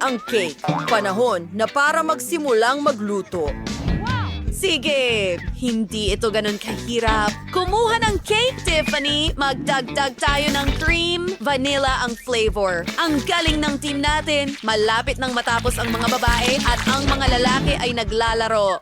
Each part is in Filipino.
ang cake. Panahon na para magsimulang magluto. Sige, hindi ito ganun kahirap. Kumuha ng cake, Tiffany. Magdagdag tayo ng cream. Vanilla ang flavor. Ang galing ng team natin. Malapit nang matapos ang mga babae at ang mga lalaki ay naglalaro.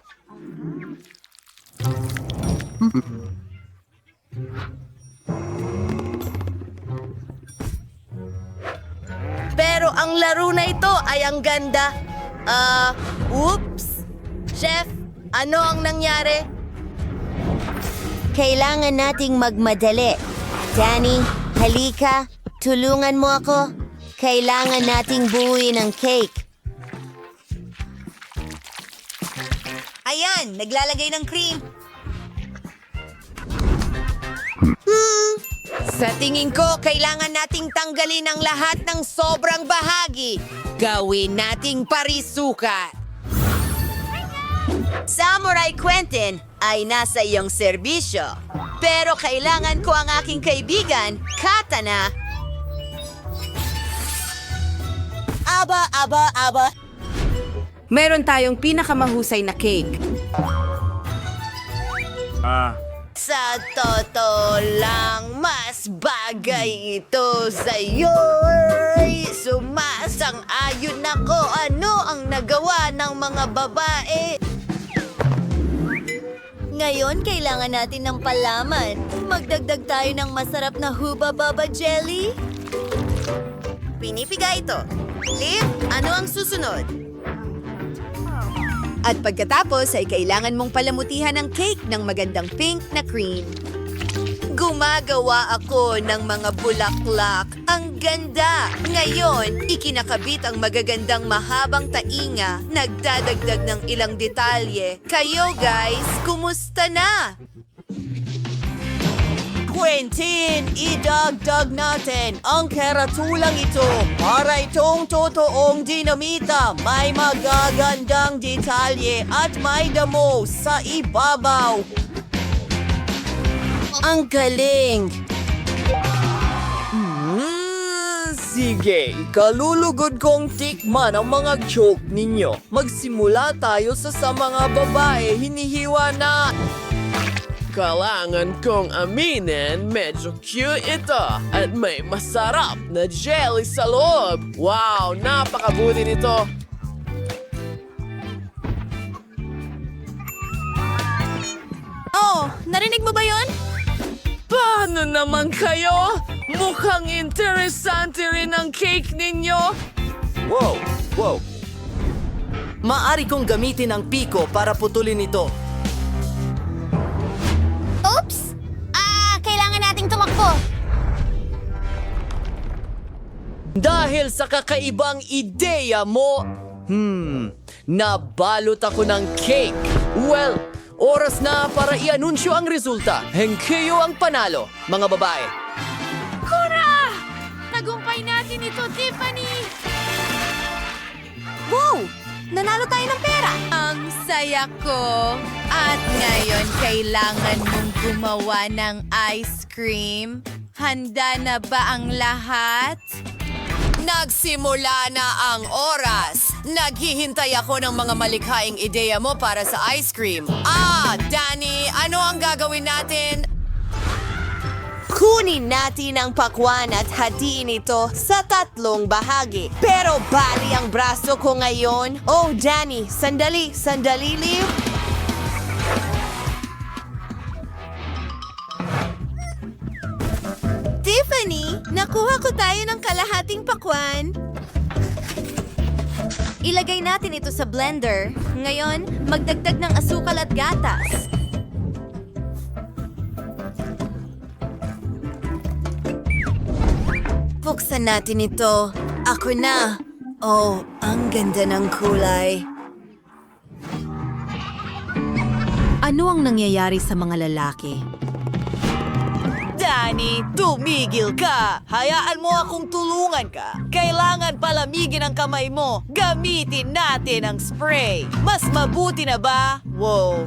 Pero ang laro na ito ay ang ganda. Ah, oops. Chef, ano ang nangyari? Kailangan nating magmadali. Danny, halika. Tulungan mo ako. Kailangan nating buuin ang cake. Ayan, naglalagay ng cream. Sa tingin ko, kailangan nating tanggalin ang lahat ng sobrang bahagi. Gawin nating parisukat. Samurai Quentin ay nasa iyong serbisyo. Pero kailangan ko ang aking kaibigan, Katana. Aba, aba, aba. Meron tayong pinakamahusay na cake. Sa totoo lang, mas bagay ito sa'yo. Sumasang-ayon ako ano ang nagawa ng mga babae. Ngayon, kailangan natin ng palaman. Magdagdag tayo ng masarap na Huba Baba Jelly. Pinipiga ito. Liv, ano ang susunod? At pagkatapos ay kailangan mong palamutihan ng cake ng magandang pink na cream. Gumagawa ako ng mga bulaklak. Ang ganda! Ngayon, ikinakabit ang magagandang mahabang tainga, nagdadagdag ng ilang detalye. Kayo guys, kumusta na? Quentin, idagdag natin ang karatulang ito para itong totoong dinamita. May magagandang detalye at may damo sa ibabaw. Ang galing! Mm, sige, kalulugod kong tikman ang mga joke ninyo. Magsimula tayo sa sa mga babae hinihiwa na Kailangan kong aminin, medyo cute ito at may masarap na jelly sa loob. Wow, napakabuti nito. Oh, narinig mo ba yon? Paano naman kayo? Mukhang interesante rin ang cake ninyo. Wow! Wow! Maari kong gamitin ang piko para putulin ito. Dahil sa kakaibang ideya mo, hmm, nabalot ako ng cake. Well, oras na para i-anunsyo ang resulta. Hengkeyo ang panalo, mga babae. Tagumpay natin ito, Tiffany! Wow! Nanalo tayo ng pera. Ang saya ko. At ngayon, kailangan mong gumawa ng ice cream. Handa na ba ang lahat? Nagsimula na ang oras. Naghihintay ako ng mga malikhaing ideya mo para sa ice cream. Ah, Danny, ano ang gagawin natin? Kunin natin ang pakwan at hatiin ito sa tatlong bahagi. Pero bali ang braso ko ngayon. Oh, Danny, sandali, sandali, Liv. Nakuha ko tayo ng kalahating pakwan. Ilagay natin ito sa blender. Ngayon, magdagdag ng asukal at gatas. Buksan natin ito. Ako na. Oh, ang ganda ng kulay. Ano ang nangyayari sa mga lalaki? Danny, tumigil ka! Hayaan mo akong tulungan ka. Kailangan palamigin ang kamay mo. Gamitin natin ang spray. Mas mabuti na ba? Wow.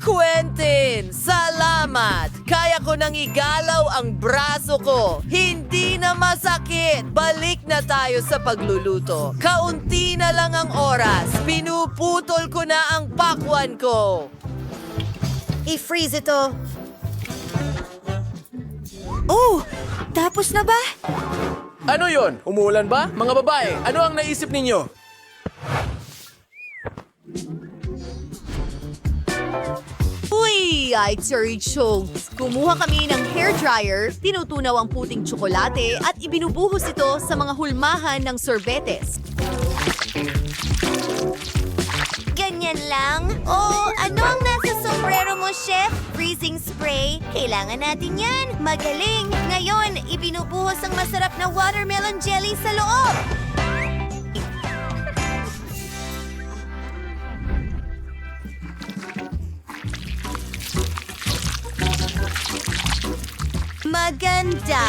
Quentin, salamat! Kaya ko nang igalaw ang braso ko. Hindi na masakit. Balik na tayo sa pagluluto. Kaunti na lang ang oras. Pinuputol ko na ang pakwan ko. I-freeze ito. Oh! Tapos na ba? Ano yon? Umuulan ba? Mga babae, ano ang naisip ninyo? Uy, ay Terry Chokes. Kumuha kami ng hair dryer, tinutunaw ang puting tsokolate at ibinubuhos ito sa mga hulmahan ng sorbetes. Ganyan lang? Oh, ano ang sombrero mo, chef? Freezing spray? Kailangan natin yan. Magaling. Ngayon, ibinubuhos ang masarap na watermelon jelly sa loob. Maganda!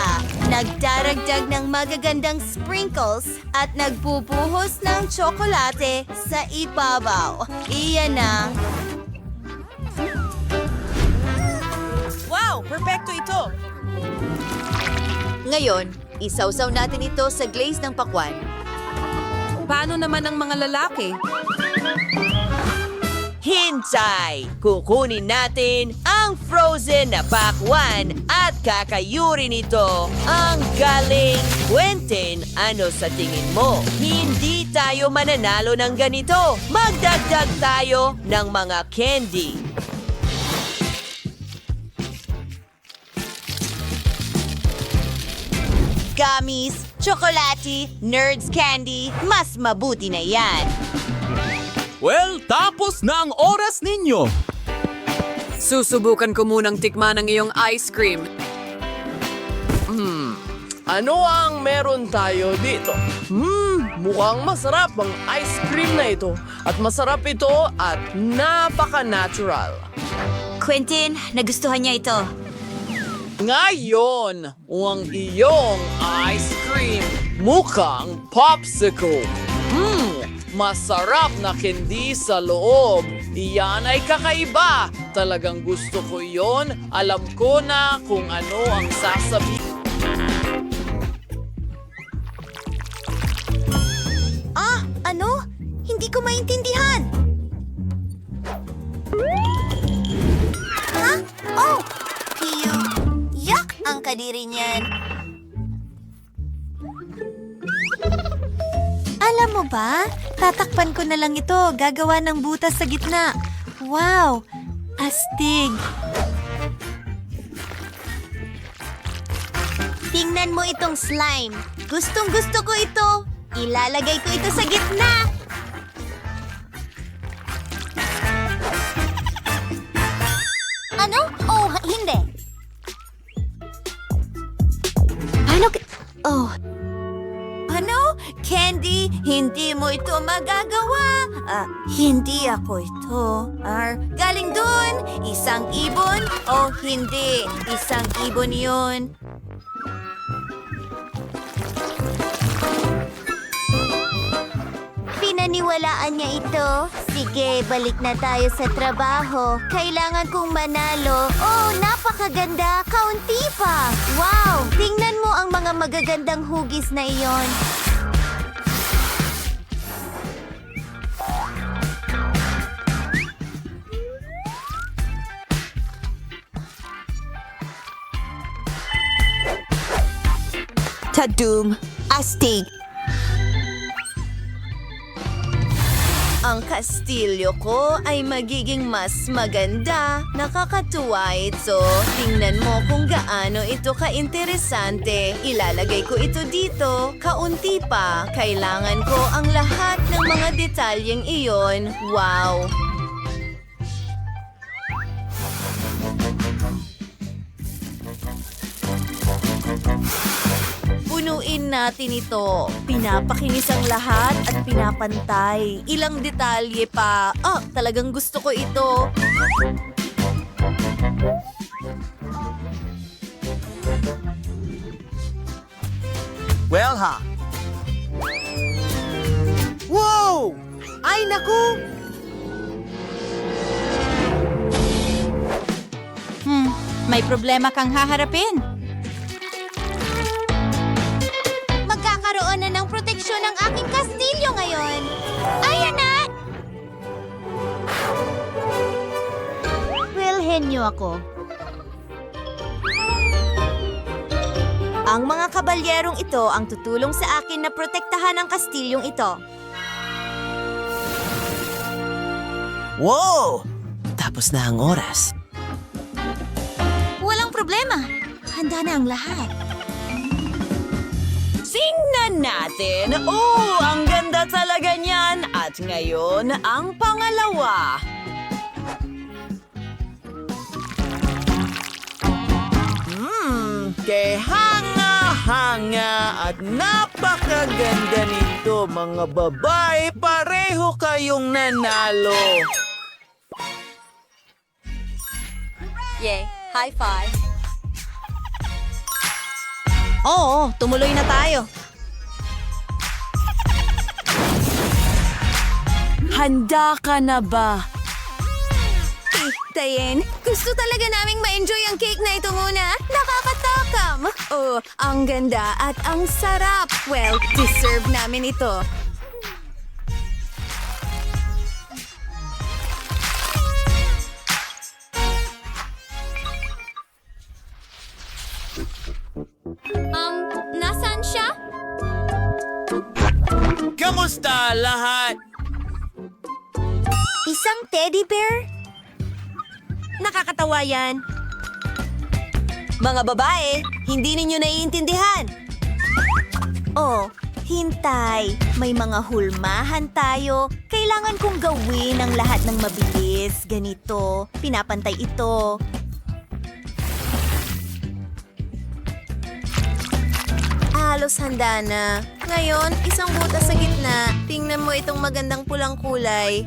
Nagdaragdag ng magagandang sprinkles at nagbubuhos ng tsokolate sa ibabaw. Iyan na. Wow, perfecto ito! Ngayon, isawsaw natin ito sa glaze ng pakwan. Paano naman ang mga lalaki? Hintay! Kukunin natin ang frozen na pakwan at kakayurin ito. Ang galing! Quentin, ano sa tingin mo? Hindi tayo mananalo ng ganito. Magdagdag tayo ng mga candy. Gummies, chocolate, nerds candy, mas mabuti na yan. Well, tapos na ang oras ninyo. Susubukan ko munang tikman ang iyong ice cream. Ano ang meron tayo dito? Hmm, mukhang masarap ang ice cream na ito. At masarap ito at napaka-natural. Quentin, nagustuhan niya ito. Ngayon, ang iyong ice cream mukhang popsicle. Hmm, masarap na candy sa loob. Iyan ay kakaiba. Talagang gusto ko yon. Alam ko na kung ano ang sasabihin. Ah, ano? Hindi ko maintindihan. Kadiri niyan. Alam mo ba? Tatakpan ko na lang ito. Gagawa ng butas sa gitna. Wow! Astig! Tingnan mo itong slime. Gustong gusto ko ito. Ilalagay ko ito sa gitna. Magagawa. Ah, hindi ako ito. Ar, galing dun. Isang ibon? Oh, hindi. Isang ibon yun. Pinaniwalaan niya ito. Sige, balik na tayo sa trabaho. Kailangan kong manalo. Oh, napakaganda. Kaunti pa. Wow! Tingnan mo ang mga magagandang hugis na iyon. Tadum. Astig. Ang kastilyo ko ay magiging mas maganda. Nakakatuwa ito. Tingnan mo kung gaano ito ka-interesante. Ilalagay ko ito dito. Kaunti pa. Kailangan ko ang lahat ng mga detalyeng iyon. Wow! Punuin natin ito. Pinapakinis ang lahat at pinapantay. Ilang detalye pa. Ah, talagang gusto ko ito. Well, ha? Wow! Ay, naku! May problema kang haharapin. Ang aking kastilyo ngayon. Ayan na! Wilhin niyo ako. Ang mga kabalyerong ito ang tutulong sa akin na protektahan ang kastilyong ito. Wow! Tapos na ang oras. Walang problema. Handa na ang lahat. Tingnan natin. Oh, ang ganda talaga niyan. At ngayon, ang pangalawa. Hmm, kay hanga-hanga at napakaganda nito mga babae. Pareho kayong nanalo. Yay, high five. Oo, tumuloy na tayo. Handa ka na ba? Tayen, gusto talaga naming ma-enjoy ang cake na ito muna. Nakakatakam! Oh, ang ganda at ang sarap. Well, deserve namin ito. Lahat? Isang teddy bear? Nakakatawa yan. Mga babae, hindi ninyo naiintindihan. Oh, hintay. May mga hulmahan tayo. Kailangan kong gawin ang lahat ng mabilis. Ganito. Pinapantay ito. Halos handa na. Ngayon, isang butas sa gitna. Tingnan mo itong magandang pulang kulay.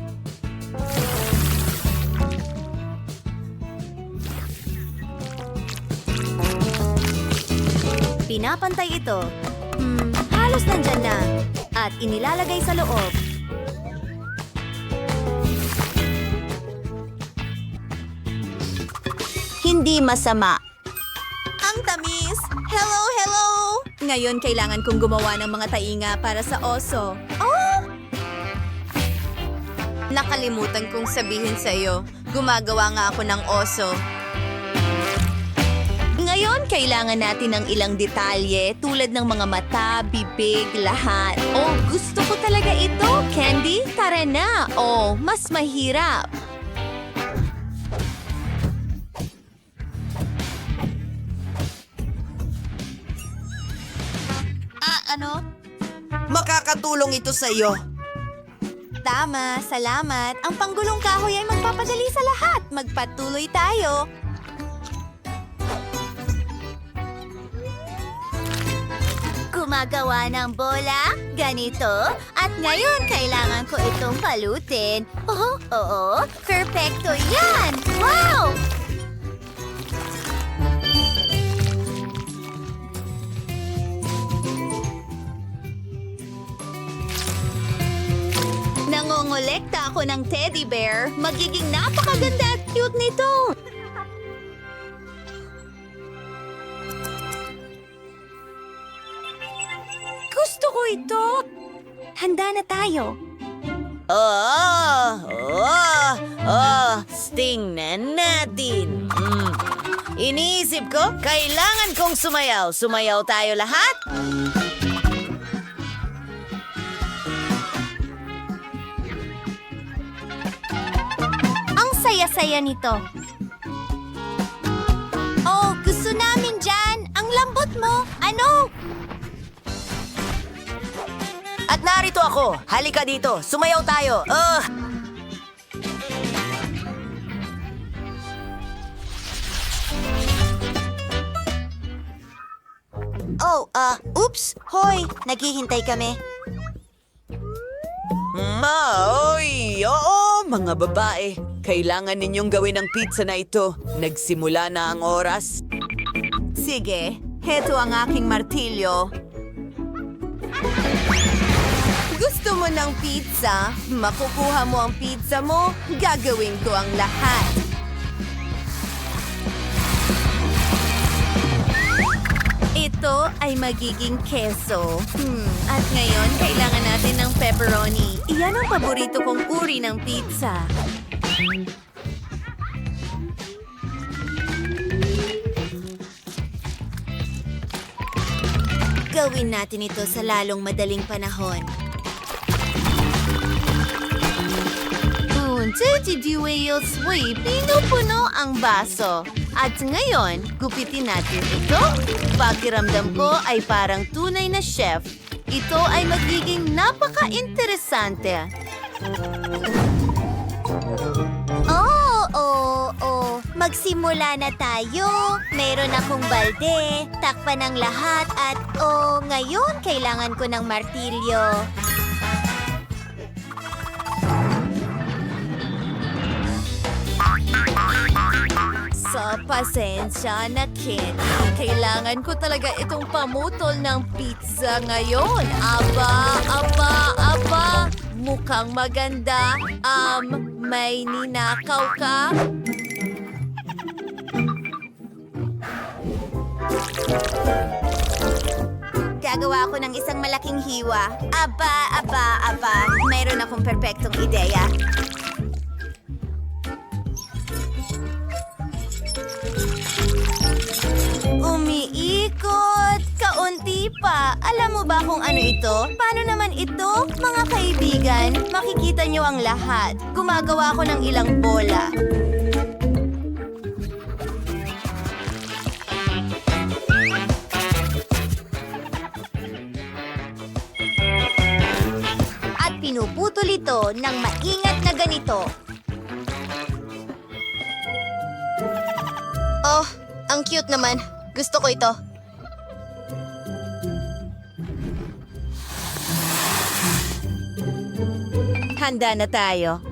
Pinapantay ito. Hmm, halos nandyan na. At inilalagay sa loob. Hindi masama. Ngayon, kailangan kong gumawa ng mga tainga para sa oso. Oh! Nakalimutan kong sabihin sa iyo, gumagawa nga ako ng oso. Ngayon, kailangan natin ng ilang detalye tulad ng mga mata, bibig, lahat. Oh, gusto ko talaga ito, Candy. Tara na. Oh, mas mahirap. Ano? Makakatulong ito sa iyo. Tama, salamat. Ang panggulong kahoy ay magpapadali sa lahat. Magpatuloy tayo. Gumagawa ng bola, ganito, at ngayon kailangan ko itong palutin. Oh, oo, perfecto yan! Wow! Nangongolekta ako ng teddy bear. Magiging napakaganda at cute nito. Gusto ko ito. Handa na tayo. Oh, oh, oh, tingnan natin. Mm. Iniisip ko, kailangan kong sumayaw. Sumayaw tayo lahat. Saya-saya nito. Oh, gusto namin dyan. Ang lambot mo. Ano? At narito ako. Halika dito. Sumayaw tayo. Ugh! Oh, ah, oops. Hoy, naghihintay kami. Maoy! Oo, mga babae. Kailangan ninyong gawin ang pizza na ito. Nagsimula na ang oras. Sige, heto ang aking martilyo. Gusto mo ng pizza? Makukuha mo ang pizza mo, gagawin ko ang lahat. ito ay magiging keso. Hmm, at ngayon, kailangan natin ng pepperoni. Iyan ang paborito kong uri ng pizza. Gawin natin ito sa lalong madaling panahon. Unti didiwayo sweep, pinupuno ang baso. At ngayon, gupitin natin ito. Pakiramdam ko ay parang tunay na chef. Ito ay magiging napaka-interesante. Oo, oo, oo. Magsimula na tayo. Meron akong balde, takpan ng lahat at oh, ngayon kailangan ko ng martilyo. Pasensya na, Ken. Kailangan ko talaga itong pamutol ng pizza ngayon. Aba, aba, aba. Mukhang maganda. Um, may ninakaw ka? Gagawa ako ng isang malaking hiwa. Aba, aba, aba. Mayroon akong perpektong ideya. Pa! Alam mo ba kung ano ito? Paano naman ito? Mga kaibigan, makikita niyo ang lahat. Gumagawa ako ng ilang bola. At pinuputol ito ng maingat na ganito. Oh, ang cute naman. Gusto ko ito. Handa na tayo.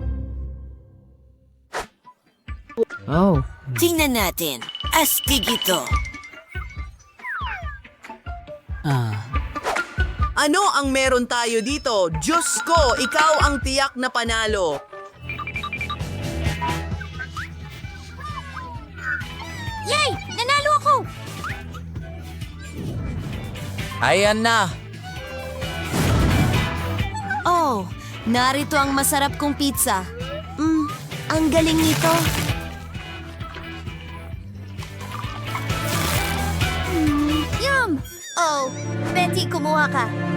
Tingnan natin. Astig ito. Ano ang meron tayo dito? Diyos ko, ikaw ang tiyak na panalo. Yay! Nanalo ako! Ayan na. Narito ang masarap kong pizza. Mm, ang galing nito. Yum! Oh, Betty, kumuha ka.